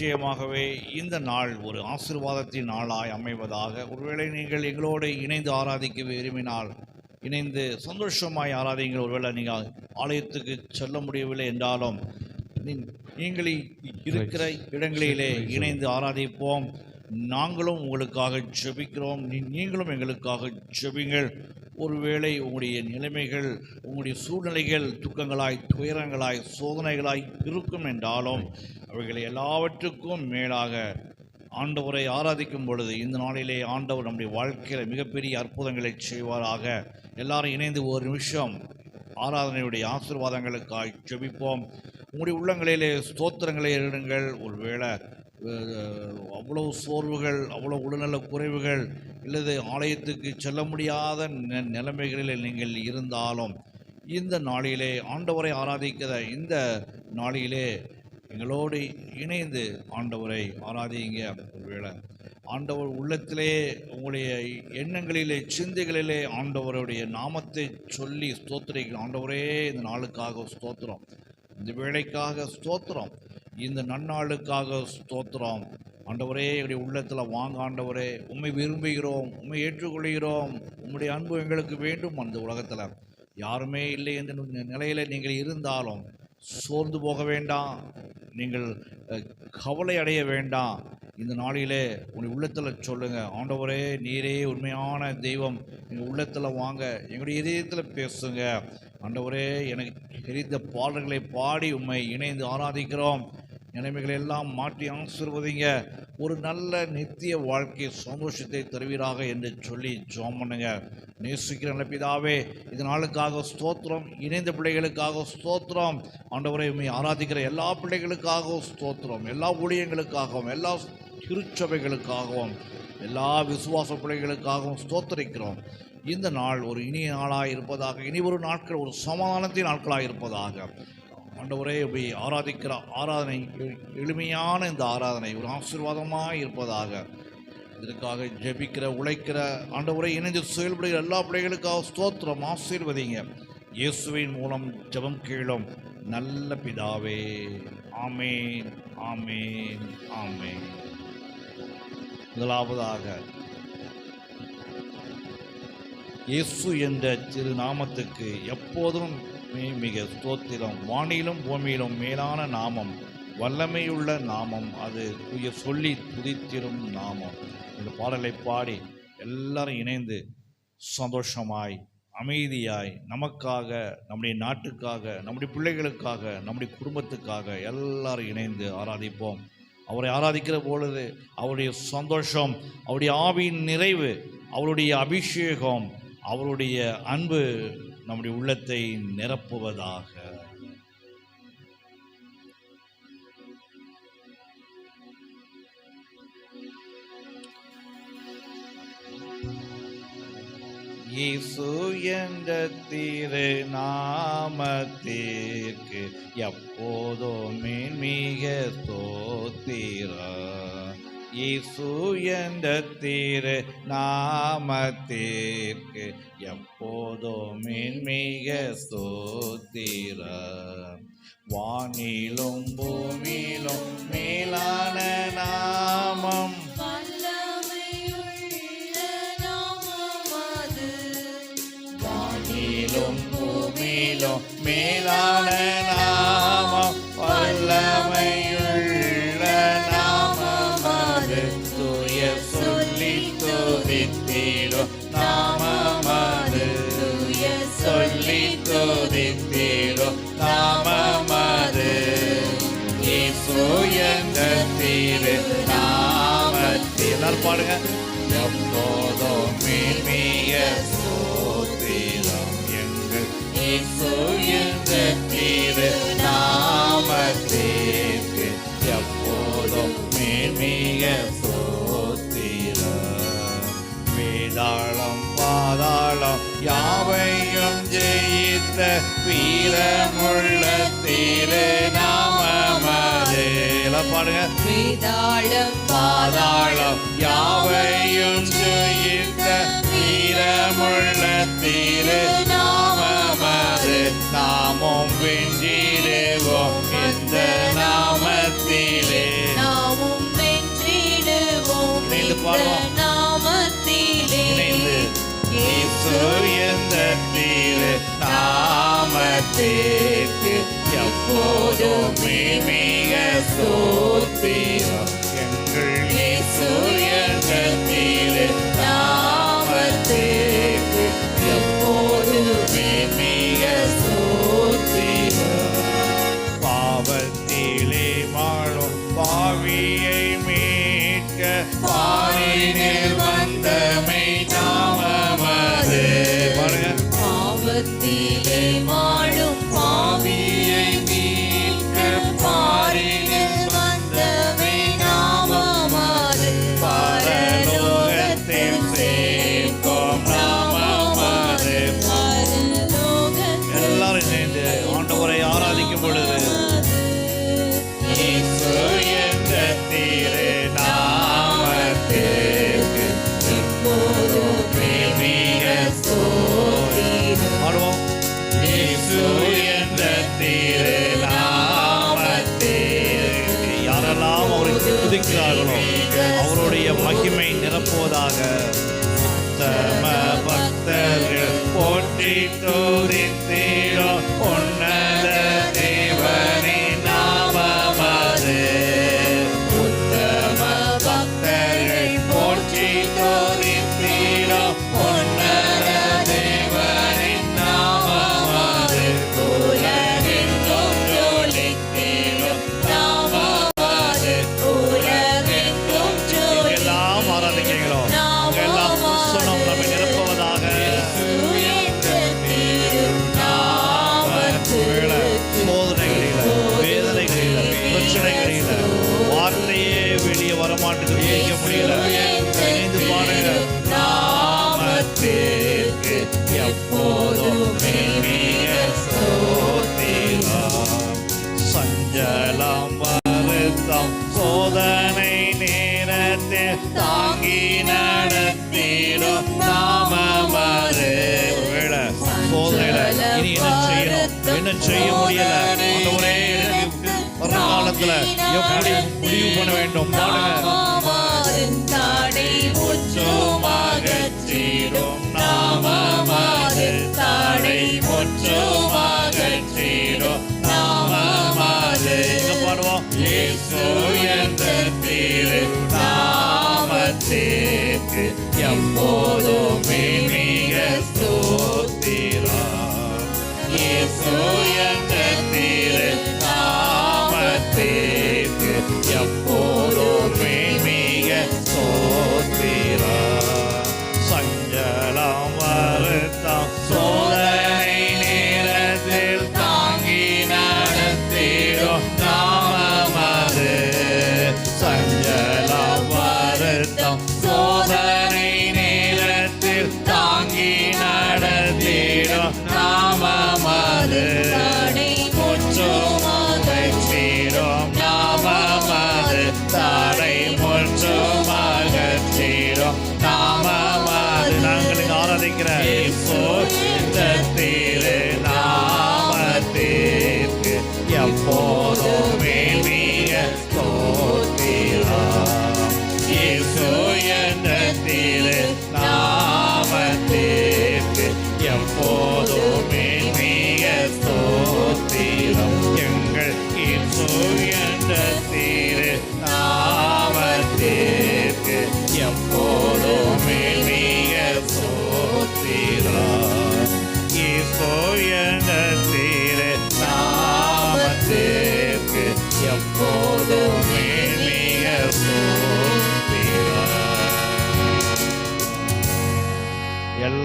நிச்சயமாகவே இந்த நாள் ஒரு ஆசீர்வாதத்தின் நாளாய் அமைவதாக. ஒருவேளை நீங்கள் எங்களோடு இணைந்து ஆராதிக்க விரும்பினால் இணைந்து சந்தோஷமாய் ஆராதிங்கள் ஒருவேளை நீங்கள் ஆலயத்துக்கு செல்ல முடியவில்லை என்றாலும் நீ- நீங்கள் இருக்கிற இடங்களிலே இணைந்து ஆராதிப்போம். நாங்களும் உங்களுக்காக ஜெபிக்கிறோம். நீங்களும் எங்களுக்காக ஜெபிங்கள் ஒருவேளை உங்களுடைய நிலைமைகள் உங்களுடைய சூழ்நிலைகள் துக்கங்களாய் துயரங்களாய் சோதனைகளாய் இருக்கும் என்றாலும் அவைகளை எல்லாவற்றுக்கும் மேலாக ஆண்டவரை ஆராதிக்கும் பொழுது இந்த நாளிலே ஆண்டவர் நம்முடைய வாழ்க்கையில் மிகப்பெரிய அற்புதங்களை செய்வாராக. எல்லாரும் இணைந்து ஒரு நிமிஷம் ஆராதனையுடைய ஆசீர்வாதங்களுக்காய் ஜெபிப்போம். உங்களுடைய உள்ளங்களிலே ஸ்தோத்திரங்களை எடுங்கள் ஒருவேளை அவ்வளவு சோர்வுகள் அவ்வளோ உடல்நல குறைவுகள் இல்லது ஆலயத்துக்கு செல்ல முடியாத நிலைமைகளில் நீங்கள் இருந்தாலும் இந்த நாளிலே ஆண்டவரை ஆராதிக்கிற இந்த நாளிலே எங்களோடு இணைந்து ஆண்டவரை ஆராதிங்க. ஒருவேளை ஆண்டவர் உள்ளத்திலே உங்களுடைய எண்ணங்களிலே சிந்தைகளிலே ஆண்டவருடைய நாமத்தை சொல்லி ஸ்தோத்திரிக்கிற ஆண்டவரே இந்த நாளுக்காக ஸ்தோத்திரம் இந்த வேலைக்காக ஸ்தோத்திரம். இந்த நன்னாளுக்காக ஸ்தோத்திரம். ஆண்டவரே எங்களுடைய உள்ளத்தில் வாங்க ஆண்டவரே உண்மை விரும்புகிறோம் உண்மை ஏற்றுக்கொள்கிறோம் உம்முடைய அன்பு எங்களுக்கு வேண்டும் அந்த உலகத்தில். யாருமே இல்லை என்ற நிலையில் நீங்கள் இருந்தாலும் சோர்ந்து போக வேண்டாம். நீங்கள் கவலை அடைய வேண்டாம். இந்த நாளிலே உங்கள் உள்ளத்தில் சொல்லுங்கள் ஆண்டவரே நீரே உண்மையான தெய்வம். எங்கள் உள்ளத்தில் வாங்க. எங்களுடைய இதயத்தில் பேசுங்க. ஆண்டவரே எனக்கு தெரிந்த பாடல்களை பாடி உண்மை இணைந்து ஆராதிக்கிறோம். நிலைமைகளை எல்லாம் மாற்றி ஆசிர்வதிங்க. ஒரு நல்ல நித்திய வாழ்க்கை சந்தோஷத்தை தருவீராக என்று சொல்லி ஜோம் பண்ணுங்க. நேசிக்கிற நல்ல இது நாளுக்காக ஸ்தோத்திரம். இணைந்த பிள்ளைகளுக்காக ஸ்தோத்திரம். ஆண்டவரை உண்மை ஆராதிக்கிற எல்லா பிள்ளைகளுக்காகவும் ஸ்தோத்திரம். எல்லா ஊழியங்களுக்காகவும் எல்லா திருச்சபைகளுக்காகவும் எல்லா விசுவாச பிள்ளைகளுக்காகவும் ஸ்தோத்தரிக்கிறோம். இந்த நாள் ஒரு இனிய நாளாக இருப்பதாக இனி ஒரு நாட்கள் ஒரு சமாதானத்தின் நாட்களாக இருப்பதாக. ஆண்டவரே போய் ஆராதிக்கிற ஆராதனை எளிமையான இந்த ஆராதனை ஒரு ஆசீர்வாதமாக இருப்பதாக. இதற்காக ஜெபிக்கிற உழைக்கிற ஆண்டவரை இணைந்து செயல்படுகிற எல்லா பிள்ளைகளுக்காக ஸ்தோத்திரம் ஆசீர்வதிங்க. இயேசுவின் மூலம் ஜெபம் கேளும் நல்ல பிதாவே. ஆமேன் ஆமேன் ஆமேன். முதலாவதாக இயேசு என்ற திரு நாமத்துக்கு எப்போதும் மிக ஸ்தோத்திரம். வானிலும் பூமியிலும் மேலான நாமம் வல்லமையுள்ள நாமம் அது துய சொல்லி துதித்திரும் நாமம். இந்த பாடலை பாடி எல்லாரும் இணைந்து சந்தோஷமாய் அமைதியாய் நமக்காக நம்முடைய நாட்டுக்காக நம்முடைய பிள்ளைகளுக்காக நம்முடைய குடும்பத்துக்காக எல்லாரும் இணைந்து ஆராதிப்போம். அவரை ஆராதிக்கிற பொழுது அவருடைய சந்தோஷம் அவருடைய ஆவியின் நிறைவு அவருடைய அபிஷேகம் அவருடைய அன்பு நம்முடைய உள்ளத்தை நிரப்புவதாக. இயேசு என்ற திரு நாமத்திற்கு எப்போதுமே மிக தோத்திரா இயேசு என்ற திரு நாமத்திற்கு எப்போதுமே மிக சோத்திர வானிலும் பூமியிலும் மேலான நாமம். வானிலும் பூமியிலும் மேலான பாடுங்க. எப்போதும் மேன்மைய சோத்திரம் என்ற திரு நாமத்திற்கு எப்போதும் மேன்மைய சோத்திரம் வேதாளம் பாதாளம் யாவையும் ஜெயித்த வீரமுள்ள திரு எல்லாம் பாடுங்க. வேதாளம் பாதாளம் உயர்ந்த திரு நாமத்திற்கு எப்போதுமே மிக சோத்திரம். காரியத்துல எப்படி முடிவு பண்ண வேண்டும். எப்போதுமே மிக ஸ்தோத்திரா இயேசு என்ற திரு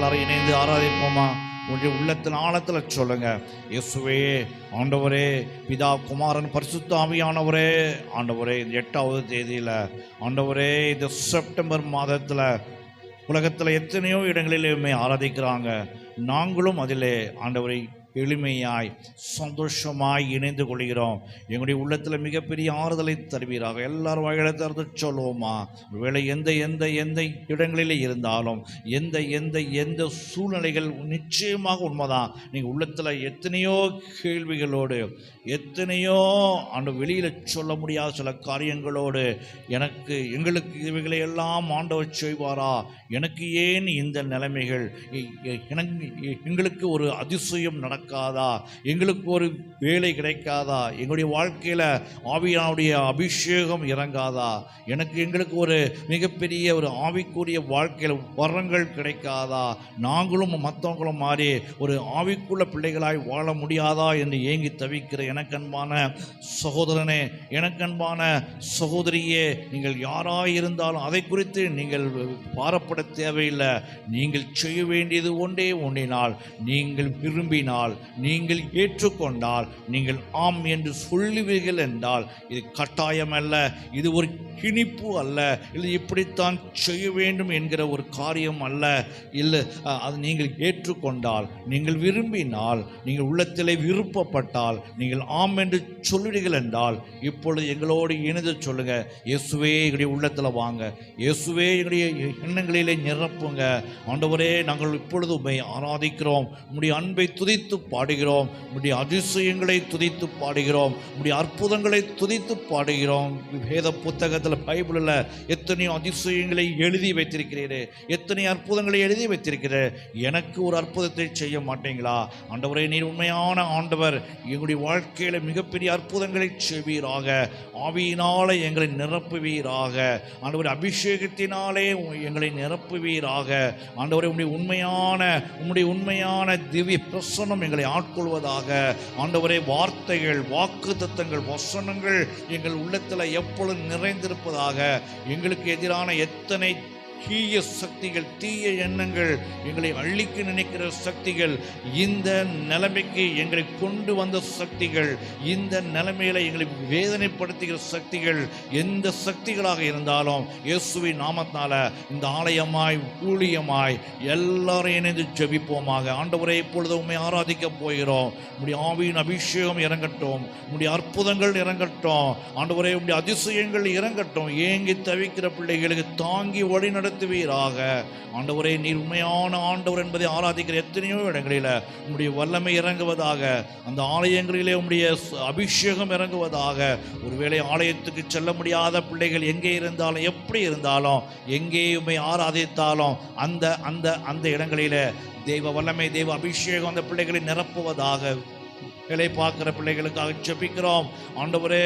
எல்லாரும் இணைந்து ஆராதிப்போமா? உங்களுடைய உள்ளத்தின் ஆழத்தில் சொல்லுங்க. இயேசுவே ஆண்டவரே பிதா குமாரன் பரிசுத்த ஆவியானவரே. ஆண்டவரே இந்த எட்டாவது தேதியில் ஆண்டவரே இந்த செப்டம்பர் மாதத்தில் உலகத்தில் எத்தனையோ இடங்களிலுமே ஆராதிக்கிறாங்க. நாங்களும் அதிலே ஆண்டவரை எளிமையாய் சந்தோஷமாய் இணைந்து கொள்கிறோம். எங்களுடைய உள்ளத்தில் மிகப்பெரிய ஆறுதலை தருவீராக. எல்லாரும் வகையில திறந்து சொல்லுவோமா? வேலை எந்த எந்த எந்த இடங்களிலே இருந்தாலும் எந்த எந்த எந்த சூழ்நிலைகள் நிச்சயமாக உண்மைதான். நீங்கள் உள்ளத்தில் எத்தனையோ கேள்விகளோடு எத்தனையோ அந்த வெளியில் சொல்ல முடியாத சில காரியங்களோடு எனக்கு எங்களுக்கு இவைகளை எல்லாம் ஆண்டவர் செய்வாரா? எனக்கு ஏன் இந்த நிலைமைகள்? எ- எனக்கு எங்களுக்கு ஒரு அதிசயம் கொடுக்காதா? எங்களுக்கு ஒரு வேலை கிடைக்காதா? எங்களுடைய வாழ்க்கையில் ஆவியானுடைய அபிஷேகம் இறங்காதா? எனக்கு எங்களுக்கு ஒரு மிகப்பெரிய ஒரு ஆவிக்குரிய வாழ்க்கையில் வரங்கள் கிடைக்காதா? நாங்களும் மற்றவங்களும் மாறி ஒரு ஆவிக்குள்ள பிள்ளைகளாய் வாழ முடியாதா என்று ஏங்கி தவிக்கிற எனக்கன்பான சகோதரனே எனக்கன்பான சகோதரியே நீங்கள் யாராக இருந்தாலும் அதை குறித்து நீங்கள் பாரப்பட தேவையில்லை. நீங்கள் செய்ய வேண்டியது ஒன்றே ஒன்றினால் நீங்கள் விரும்பினால் நீங்கள் ஏற்றுக்கொண்டால் நீங்கள் ஆம் என்று சொல்லுவீர்கள் என்றால் இது கட்டாயம் அல்ல இது ஒரு கிணிப்பு அல்ல இல்லை இப்படித்தான் செய்ய வேண்டும் என்கிற ஒரு காரியம் அல்ல. இல்லை அது நீங்கள் ஏற்றுக்கொண்டால் நீங்கள் விரும்பினால் நீங்கள் உள்ளத்திலே விருப்பப்பட்டால் நீங்கள் ஆம் என்று சொல்லுவீர்கள் என்றால் இப்பொழுது எங்களோடு இணைந்து சொல்லுங்க இயேசுவே எங்களுடைய உள்ளத்தில் வாங்க இயேசுவே எங்களுடைய எண்ணங்களிலே நிரப்புங்க ஆண்டவரே நாங்கள் இப்பொழுது உண்மை ஆராதிக்கிறோம் உம்முடைய அன்பை துதித்து பாடுகிறோம். உம்முடைய அதிசயங்களை துதித்து பாடுகிறோம். உம்முடைய அற்புதங்களை துதித்து பாடுகிறோம். வேத புத்தகத்தில் பைபிளில் எத்தனையோ அதிசயங்களை எழுதி வைத்திருக்கிறீரே. எத்தனை அற்புதங்களை எழுதி வைத்திருக்கிறீர். எனக்கு ஒரு அற்புதத்தை செய்ய மாட்டீங்களா? ஆண்டவரே நீர் உண்மையான ஆண்டவர். எங்களுடைய வாழ்க்கையில் மிகப்பெரிய அற்புதங்களை செய்வீராக. ஆவியினாலே எங்களை நிரப்புவீராக. ஆண்டவர் அபிஷேகத்தினாலே எங்களை நிரப்புவீராக. ஆண்டவரை உம்முடைய உண்மையான உம்முடைய உண்மையான திவ்ய பிரசன்னம் எங்கள் ஆட்கொள்வதாக ஆண்டவரே வார்த்தைகள் வாக்கு தத்தங்கள் வசனங்கள் எங்கள் உள்ளத்தில் எப்பொழுதும் நிறைந்திருப்பதாக எங்களுக்கு எதிரான எத்தனை தீய சக்திகள் தீய எண்ணங்கள் எங்களை அழிக்க நினைக்கிற சக்திகள் இந்த நிலைமைக்கு எங்களை கொண்டு வந்த சக்திகள் இந்த நிலைமையில எங்களை வேதனைப்படுத்துகிற சக்திகள் எந்த சக்திகளாக இருந்தாலும் இயேசுவை நாமத்தால இந்த ஆலயமாய் ஊழியமாய் எல்லாரும் இணைந்து ஜெபிப்போமாக. ஆண்டவரை இப்பொழுது உண்மை ஆராதிக்க போகிறோம். உம்முடைய ஆவியின் அபிஷேகம் இறங்கட்டும். உம்முடைய அற்புதங்கள் இறங்கட்டும். ஆண்டவரே உடைய அதிசயங்கள் இறங்கட்டும். ஏங்கி தவிக்கிற பிள்ளைகளுக்கு தாங்கி வழி நடத்துவீராக ஆண்டவரே நீர் உண்மையான ஆண்டவர் என்பதை ஆராதிக்கிற எத்தனையோ இடங்களில் உம்முடைய வல்லமை இறங்குவதாக அந்த ஆலயங்களிலே உம்முடைய அபிஷேகம் இறங்குவதாக. ஒருவேளை ஆலயத்துக்கு செல்ல முடியாத பிள்ளைகள் எங்கே இருந்தாலும் எப்படி இருந்தாலும் எங்கேயுமே ஆராதித்தாலும் அந்த அந்த அந்த இடங்களிலே தெய்வ வல்லமை தெய்வ அபிஷேகம் அந்த பிள்ளைகளை நிரப்புவதாக. வேலை பார்க்குற பிள்ளைகளுக்காக செபிக்கிறோம் ஆண்டவரே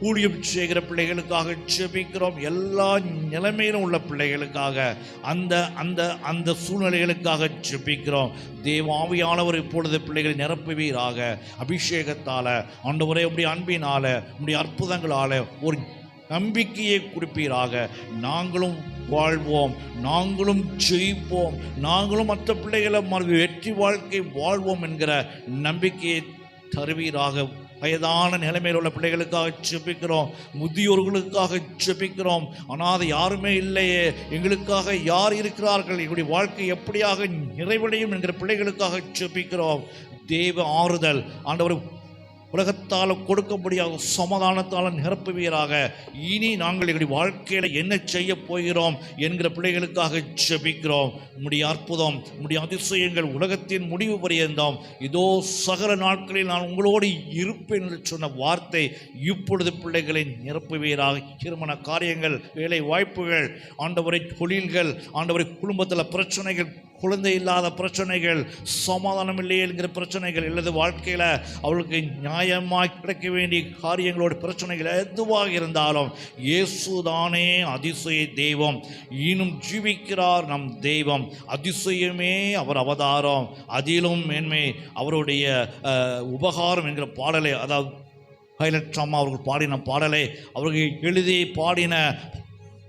ஊழியம் செய்கிற பிள்ளைகளுக்காக ஜெபிக்கிறோம். எல்லா நிலைமையிலும் உள்ள பிள்ளைகளுக்காக அந்த அந்த அந்த சூழ்நிலைகளுக்காக ஜெபிக்கிறோம். தேவாவியானவர் இப்பொழுது பிள்ளைகளை நிரப்புவீராக. அபிஷேகத்தால் ஆண்டவரே உடைய அன்பினால உடைய அற்புதங்களால் ஒரு நம்பிக்கையை குறிப்பீராக நாங்களும் வாழ்வோம் நாங்களும் ஜெயிப்போம் நாங்களும் மற்ற பிள்ளைகளை வெற்றி வாழ்க்கை வாழ்வோம் என்கிற நம்பிக்கையை தருவீராக. வயதான நிலைமையில் உள்ள பிள்ளைகளுக்காக செபிக்கிறோம் முதியோர்களுக்காக செபிக்கிறோம் அனாதை யாருமே இல்லையே. எங்களுக்காக யார் இருக்கிறார்கள்? எங்களுடைய வாழ்க்கை எப்படியாக நிறைவடையும் என்கிற பிள்ளைகளுக்காக செபிக்கிறோம் தேவ ஆறுதல். ஆண்டவர் உலகத்தால் கொடுக்க முடியாத சமாதானத்தால் நிரப்புவீராக. இனி நாங்கள் எங்களுடைய வாழ்க்கையில் என்ன செய்ய போகிறோம் என்கிற பிள்ளைகளுக்காக ஜெபிக்கிறோம். உம்முடைய அற்புதம் உம்முடைய அதிசயங்கள் உலகத்தின் முடிவு பரியந்தோம். இதோ சகல நாட்களில் நான் உங்களோடு இருப்பேன் என்று சொன்ன வார்த்தை இப்பொழுது பிள்ளைகளை நிரப்புவீராக. திருமண காரியங்கள் வேலை வாய்ப்புகள் ஆண்டவரை தொழில்கள் ஆண்டவரை குடும்பத்தில் பிரச்சனைகள் குழந்தை இல்லாத பிரச்சனைகள் சமாதானம் இல்லையே என்கிற பிரச்சனைகள் அல்லது வாழ்க்கையில் அவளுக்கு நியாயமாய் கிடைக்க வேண்டிய காரியங்களோட பிரச்சனைகள் எதுவாக இருந்தாலும் இயேசுதானே அதிசய தெய்வம். இன்னும் ஜீவிக்கிறார் நம் தெய்வம். அதிசயமே அவர் அவதாரம். அதிலும் மேன்மை அவருடைய உபகாரம் என்கிற பாடலை அதாவது பைலட் அம்மா அவர்கள் பாடின பாடலை அவர்கள் எழுதி பாடின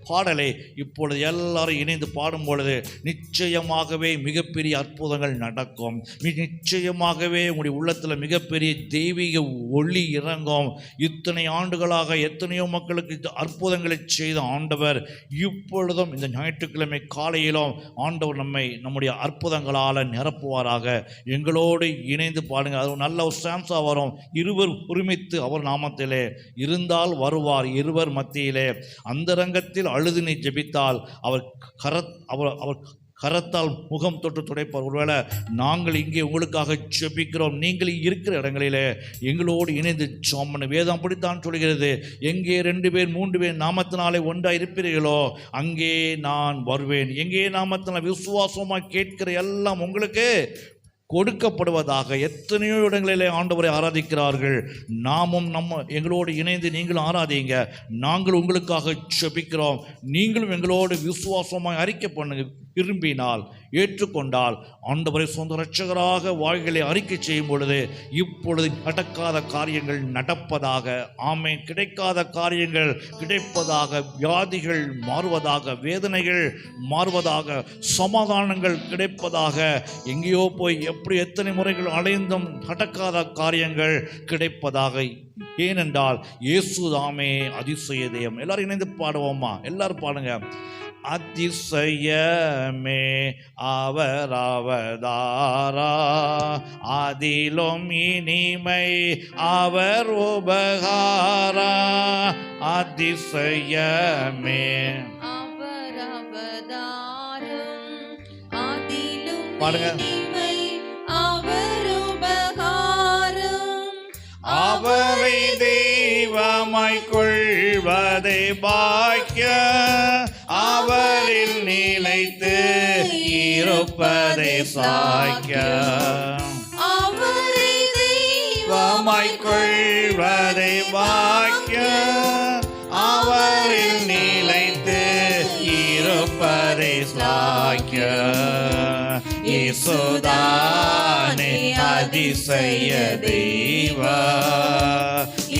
பாடலை இப்பொழுது எல்லாரும் இணைந்து பாடும் பொழுது நிச்சயமாகவே மிகப்பெரிய அற்புதங்கள் நடக்கும். நிச்சயமாகவே உங்களுடைய உள்ளத்தில் மிகப்பெரிய தெய்வீக ஒளி இறங்கும். இத்தனை ஆண்டுகளாக எத்தனையோ மக்களுக்கு அற்புதங்களை செய்த ஆண்டவர் இப்பொழுதும் இந்த ஞாயிற்றுக்கிழமை காலையிலும் ஆண்டவர் நம்மை நம்முடைய அற்புதங்களால் நிரப்புவாராக. எங்களோடு இணைந்து பாடுங்க. அது ஒரு நல்ல ஒரு சாம்சா வரும். இருவர் ஒருமித்து அவர் நாமத்திலே. இருந்தால் வருவார். இருவர் மத்தியிலே. அந்தரங்கத்தில் ரங்கத்தில் அழுதினை ஜபித்தால் அவர் கரத் அவர் அவர் கரத்தால் முகம் தொட்டு துடைப்பார். ஒருவேளை நாங்கள் இங்கே உங்களுக்காக ஜெபிக்கிறோம். நீங்கள் இருக்கிற இடங்களிலே எங்களோடு இணைந்து ஜெபம் வேதம் அப்படித்தான் சொல்கிறது. எங்கே ரெண்டு பேர் மூன்று பேர் நாமத்தினாலே ஒன்றாக இருப்பீர்களோ அங்கே நான் வருவேன். எங்கே நாமத்தினால் விசுவாசமாக கேட்கிற எல்லாம் உங்களுக்கு கொடுக்கப்படுவதாக எத்தனையோ இடங்களிலே ஆண்டவரை ஆராதிக்கிறார்கள். நாமும் நம்ம எங்களோடு இணைந்து நீங்களும் ஆராதிங்க. நாங்கள் உங்களுக்காக செபிக்கிறோம் நீங்களும் எங்களோடு விசுவாசமாக அறிக்கை பண்ணுங்க. விரும்பினால் ஏற்றுக்கொண்டால் ஆண்டவரை சொந்த இரட்சகராக வாழ்களை அறிக்கை செய்யும் பொழுது இப்பொழுது நடக்காத காரியங்கள் நடப்பதாக ஆமை கிடைக்காத காரியங்கள் கிடைப்பதாக வியாதிகள் மாறுவதாக வேதனைகள் மாறுவதாக சமாதானங்கள் கிடைப்பதாக எங்கேயோ போய் எப்படி எத்தனை முறைகள் அலைந்தும் நடக்காத காரியங்கள் கிடைப்பதாக. ஏனென்றால் இயேசுதாமே அதிசய தேயம் எல்லாரும் இணைந்து பாடுவோமா? எல்லாரும் பாடுங்க. அதிசயமே அவர் அவதாரா அதிலும் இனிமை அவர் உபகாரா. அதிசயமே உபகாரம். அவரை தெய்வமாய் கொள்வதை பாக்கிய அவரில் நிலைத்து இருப்பதை சாய்க்க. அவரை தெய்வமாய் கொள்வதை பாக்கிய அவரில் நிலைத்து இருப்பதை சாய்க்க. இசுதானே அதிசய தெய்வ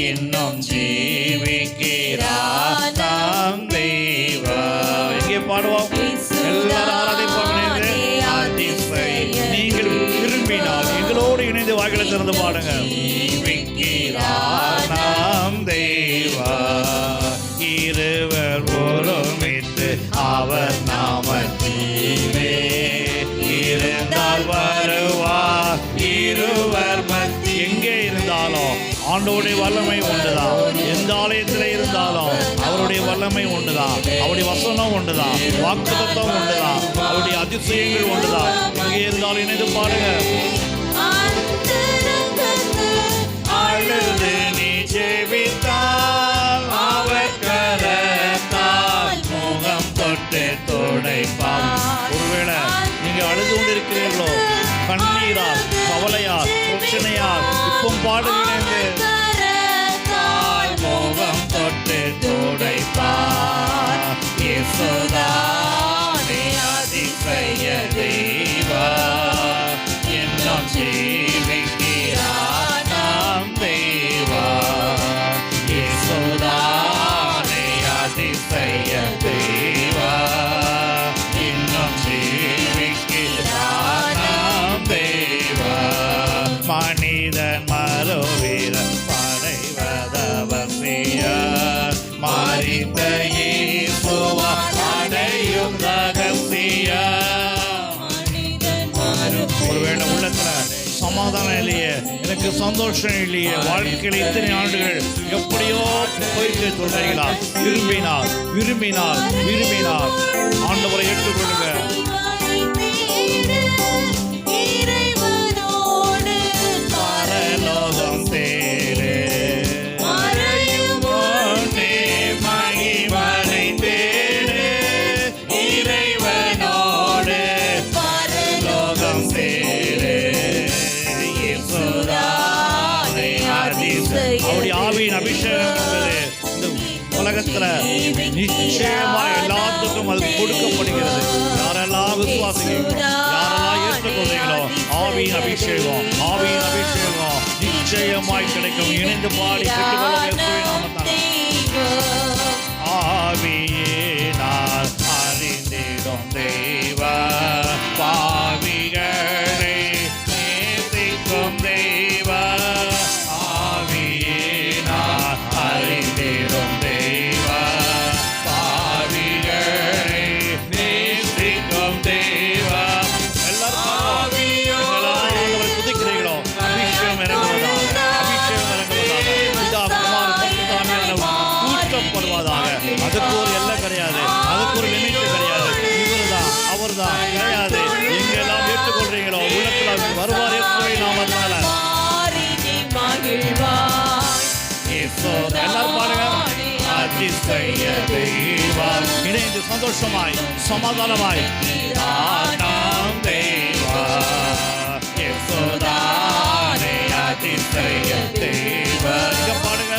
இன்னும் ஜீவிக்கிறான் பாடுவோம் எல்லாரும் ஆராதிப்போம் நீங்கள் விரும்பினால் எங்களோடு இணைந்து வாய்களை திறந்து பாடுங்க நாம் தெய்வா இருவர் ஒருமித்து அவர் நாமத்திலே. இருந்தால் வருவார் இருவர் எங்கே இருந்தாலும் ஆண்டோடைய வல்லமை உண்டுதான். எந்த ஆலயத்தில் இருந்தாலும் அவருடைய வல்லமை ஒன்றுதான் அவருடைய வசனம் ஒன்றுதான் வாக்குத்தத்தம் ஒன்றுதான் அவருடைய அதிசயங்கள் ஒன்றுதான் எங்கே இருந்தாலும் இணைந்து பாருங்க அழுது நீ ஜெபித்தால் அவர் கரத்தால் முகம் தொட்டு துடைப்பார். ஒருவேளை நீங்க அழுது கொண்டிருக்கிறீர்களோ கண்ணீரால் கவலையால் பிரச்சனையால் இப்போ பாடுகிறேன் இயேசுதானே அதிசய சந்தோஷம் இல்லையே. வாழ்க்கையில் இத்தனை ஆண்டுகள் எப்படியோ போயிட்டு சொல்றீங்களா விரும்பினார் விரும்பினார் விரும்பினார் ஆண்டவரை ஏற்றுக்கொள்ளுங்க. நிச்சயமா எல்லாத்துக்கும் அது கொடுக்கப்படுகிறது. யாரெல்லாம் விசுவாசிக்கிறீங்களோ யாரெல்லாம் ஏற்றுக்கொள்றீங்களோ ஆவியின் அபிஷேகம் ஆவியின் அபிஷேகம் நிச்சயமாய் கிடைக்கும். இணைந்து பாடி பெற்றுக்கொள்ள செய்ய தெய்வம் இணைந்து சந்தோஷமாய் சமாதானமாய். நாம் தெய்வா அதிசய தெய்வம் பாடுங்க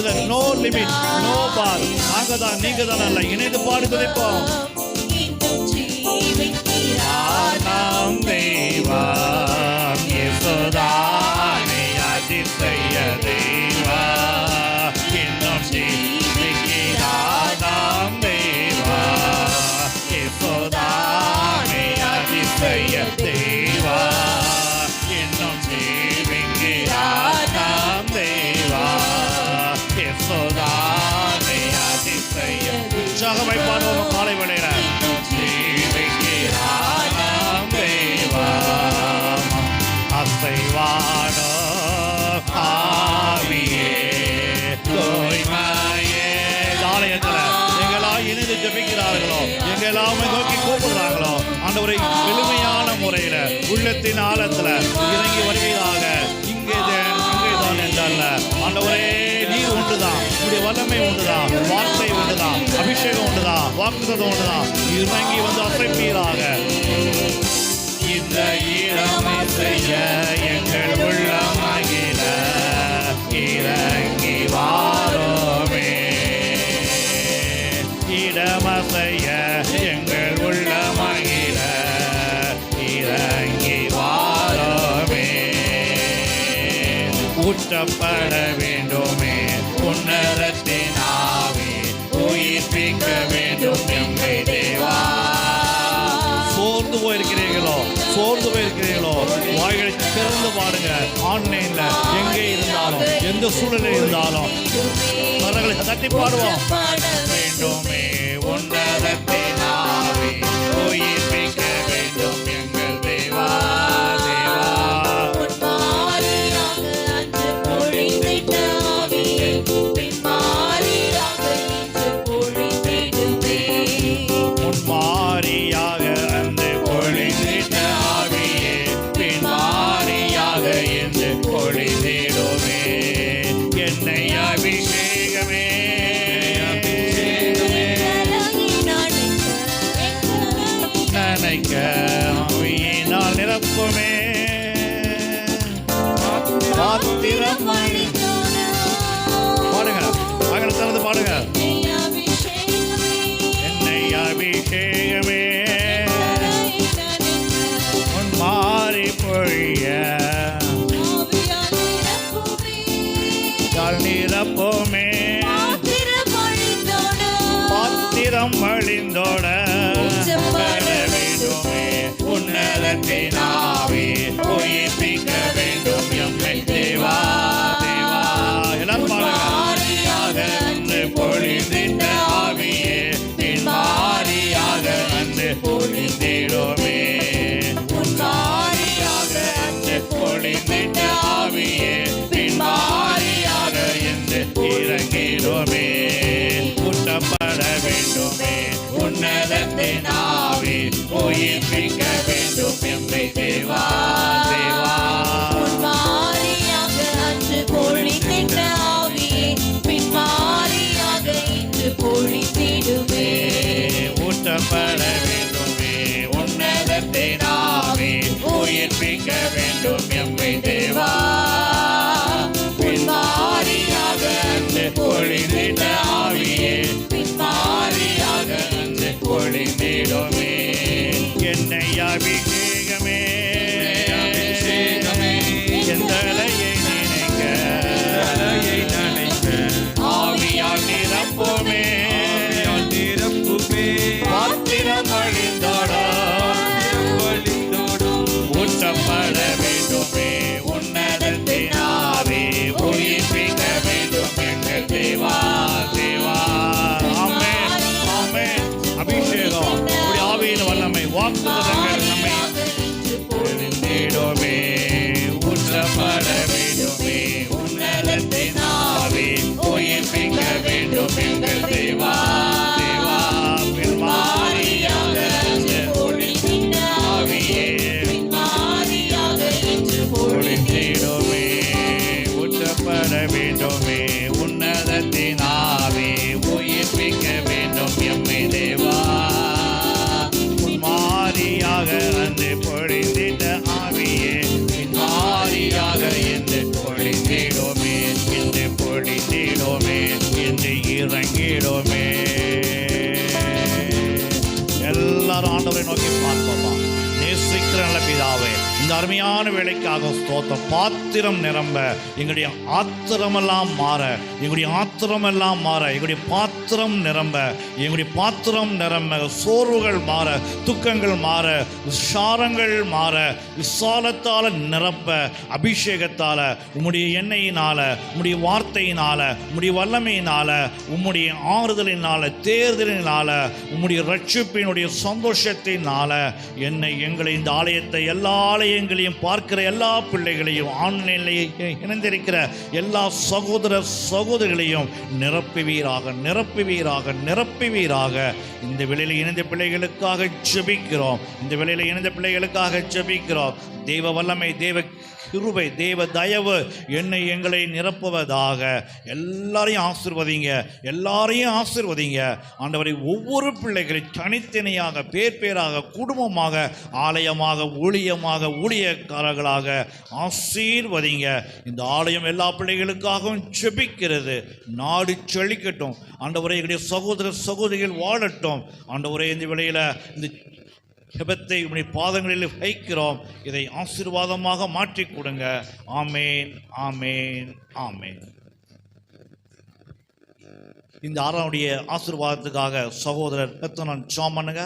இதுல நோ லிமிட் நோ பார் நாங்க தான் நீங்க தான் அல்ல இணைந்து பாடுகிறது எல்லாமே நோக்கி கூப்பிடுறாங்களோ ஆண்டவரை எளிமையான முறையில உள்ளத்தின் ஆழத்துல இறங்கி வருவீராக. இங்கே அங்கே தான் என்றல்ல. ஆண்டவரே நீர் ஒன்றுதான் உடைய வல்லமை ஒன்றுதான் வார்த்தை ஒன்றுதான் அபிஷேகம் ஒன்றுதான் வாக்குதம் ஒன்றுதான் இறங்கி வந்து அசைப்பீராக. இந்த இளமை செய்ய எங்கள் உள்ளமாகிற இறங்கி வா. ஊற்றப்பட வேண்டுமே. உன்னதத்தின் ஆவி உயிர்ப்பிக்க வேண்டும் எம்மை தேவா. சோர்ந்து போயிருக்கிறீர்களோ? சோர்ந்து போயிருக்கிறீர்களோ? வாய்களை திறந்து பாருங்க. ஆன்லைன்ல எங்கே இருந்தாலும் எந்த சூழ்நிலை இருந்தாலும். கரங்களை தட்டி பாடுவோம். வேண்டுமே. உன்னதத்தின் ஆவி உயிர்ப்பிக்க பொழிந்திடுமே மாறியாக அன்று பொழிந்திட்ட ஆவியே பின் என்று இறங்கிடுமே ஊட்டப்பட வேண்டுமே உன்னதத்தின் ஆவி உயிர்ப்பிக்க வேண்டும். எம்மை தேவா தேவா. பொழிந்திடுமே என்னை வேலைக்காக ஸ்தோத்திரம். பாத்திரம் நிரம்ப எங்களுடைய ஆத்திரமெல்லாம் மாற எங்களுடைய ஆத்திரமெல்லாம் மாற எங்களுடைய பாத்திரம் நிரம்ப எங்களுடைய பாத்திரம் நிரம்ப சோர்வுகள் மாற துக்கங்கள் மாற விசாரங்கள் மாற விசாலத்தால் நிரப்ப அபிஷேகத்தால் உம்முடைய எண்ணெயினால் உம்முடைய வார்த்தையினால் உம்முடைய வல்லமையினால் உம்முடைய ஆறுதலினால் தேர்தலினால் உம்முடைய ரட்சிப்பினுடைய சந்தோஷத்தினால் என்னை எங்களை இந்த ஆலயத்தை எல்லா ஆலயங்களையும் பார்க்கிற எல்லா பிள்ளைகளையும் ஆண் ஆன்லைனிலேயே இணைந்திருக்கிற எல்லா சகோதர சகோதரிகளையும் நிரப்புவீராக நிரப்புவீராக நிரப்புவீராக. இந்த வேளையில் இணைந்த பிள்ளைகளுக்காக ஜெபிக்கிறோம். இந்த வேளையில் இணைந்த பிள்ளைகளுக்காக ஜெபிக்கிறோம். தெய்வ வல்லமை தெய்வ கிருபை தேவ தயவு என்னை எங்களை நிரப்புவதாக. எல்லாரையும் ஆசிர்வதிங்க. எல்லாரையும் ஆசிர்வதிங்க. ஆண்டவரை ஒவ்வொரு பிள்ளைகளை தனித்தனியாக பேர் பேராக குடும்பமாக ஆலயமாக ஊழியமாக ஊழியக்காரர்களாக ஆசீர்வதிங்க. இந்த ஆலயம் எல்லா பிள்ளைகளுக்காகவும் செபிக்கிறது. நாடு செழிக்கட்டும். ஆண்டவரை எங்களுடைய சகோதர சகோதரிகள் வாழட்டும். ஆண்டவரை இந்த விலையில் இந்த ஜெபத்தை உடைய பாதங்களில் வைக்கிறோம். இதை ஆசீர்வாதமாக மாற்றி கொடுங்க ஆமேன் ஆமேன் ஆமேன். இந்த ஆறாவுடைய ஆசீர்வாதத்துக்காக சகோதரர் பெத்தனன் சாமனுங்க